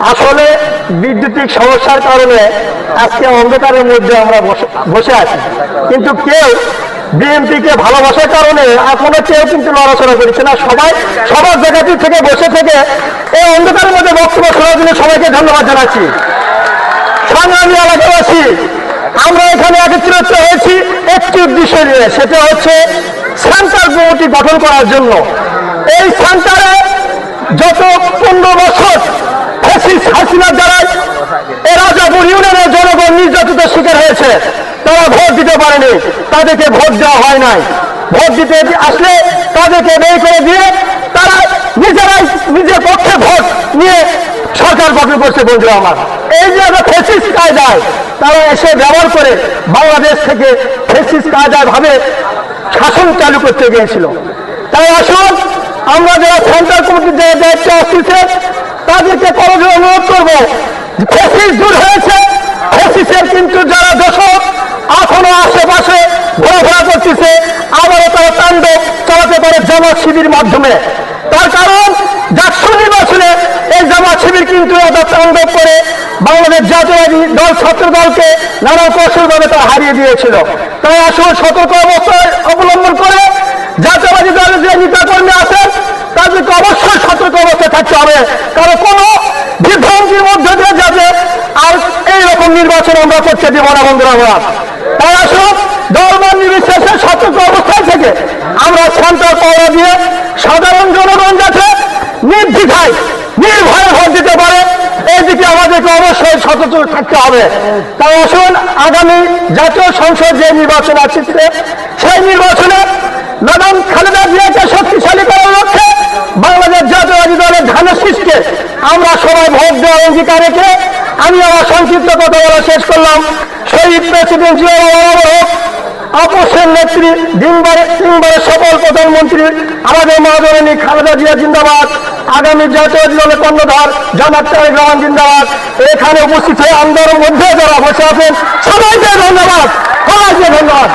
আসলে বিদ্যুতিক সমস্যার কারণে আজকে অন্ধকারের মধ্যে আমরা বসে- আছি। কিন্তু কেউ বিএনপিকে ভালোবাসার কারণে এখনও কেউ কিন্তু নড়াচড়া করছে না। সবাই সবার জায়গাটি থেকে বসে থেকে এই অন্ধকারের মধ্যে বক্তব্য শোনার জন্য সবাইকে ধন্যবাদ জানাচ্ছি। সংগ্রামী এলাকাবাসী, আমরা এখানে একত্রিত হয়েছি, একটি উদ্দেশ্য নিয়ে, সেটা হচ্ছে সেন্টার কমিটি গঠন করার জন্য। এই সেন্টারে যত পনেরো বছর ফ্যাসিস্ট হাসিনার দ্বারা এ রাজাপুর ইউনিয়নের জনগণ নির্যাতিত শিকার হয়েছে, তারা ভোট দিতে পারেনি, তাদেরকে ভোট দেওয়া হয় নাই। ভোট দিতে আসলে তাদেরকে বের করে দিয়ে তারা নিজেরাই নিজের পক্ষে ভোট নিয়ে সরকার গঠন করছে বন্ধুরা আমার। এই যে আমরা ফেসিস কায়দায় তারা এসে ব্যবহার করে বাংলাদেশ থেকে ফেসিস কায়দায় ভাবে শাসন চালু করতে গিয়েছিল। তাই আসুন আমরা যারা সেন্ট্রাল কমিটির যে দায়িত্ব আসতেছে তাদেরকে করজোর অনুরোধ করব। ফেসিস দূর হয়েছে, ফেসিসের কিন্তু যারা দোষক এখনও আশেপাশে ঘোরাফেরা করতেছে, আবারও তারা তাণ্ডব চালাতে পারে জামাত শিবির মাধ্যমে। তার কারণ ডাকসু নির্বাচনে এই জামাত শিবির কিন্তু এত তাণ্ডব করে বাংলাদেশ জাতীয়বাদী দল, ছাত্র দলকে নানা কৌশলভাবে তারা হারিয়ে দিয়েছিল। তাই আসলে সতর্ক অবস্থায় অবলম্বন করে জাতীয়বাদী দলের যে নেতাকর্মী আছেন তাদেরকে অবশ্যই সতর্ক অবস্থায় থাকতে হবে। কারণ কোনো বিভ্রান্তির মধ্যে দিয়ে যাবে। আর এইরকম নির্বাচন আমরা করতে দেবো না, বন্ধুরা আমরা। তাই আসুন অবস্থায় থেকে আমরা দিয়ে সাধারণ জনগণ পারে সতর্ক থাকতে হবে। তাই আসুন, আগামী জাতীয় সংসদ যে নির্বাচন আসছে সেই নির্বাচনে ম্যাডাম খালেদা জিয়াকে শক্তিশালী করার লক্ষ্যে বাংলাদেশ জাতীয়বাদী দলের ধানের শীষকে সবাই ভোট দেওয়ার অঙ্গীকার রেখে আমি আমার সংক্ষিপ্ত কথা বলা শেষ করলাম। শহীদ প্রেসিডেন্ট আপোষের নেত্রী, দিনবারে তিনবারের সফল প্রধানমন্ত্রী, আমাদের মহাজননী খালেদা জিয়া জিন্দাবাদ। আগামী জাতীয় দলের কর্ণধার তারেক রহমান জিন্দাবাদ। এখানে উপস্থিত হয়ে আন্দোলনের মধ্যে যারা বসে আছেন, সবাইকে ধন্যবাদ। সবাইকে ধন্যবাদ।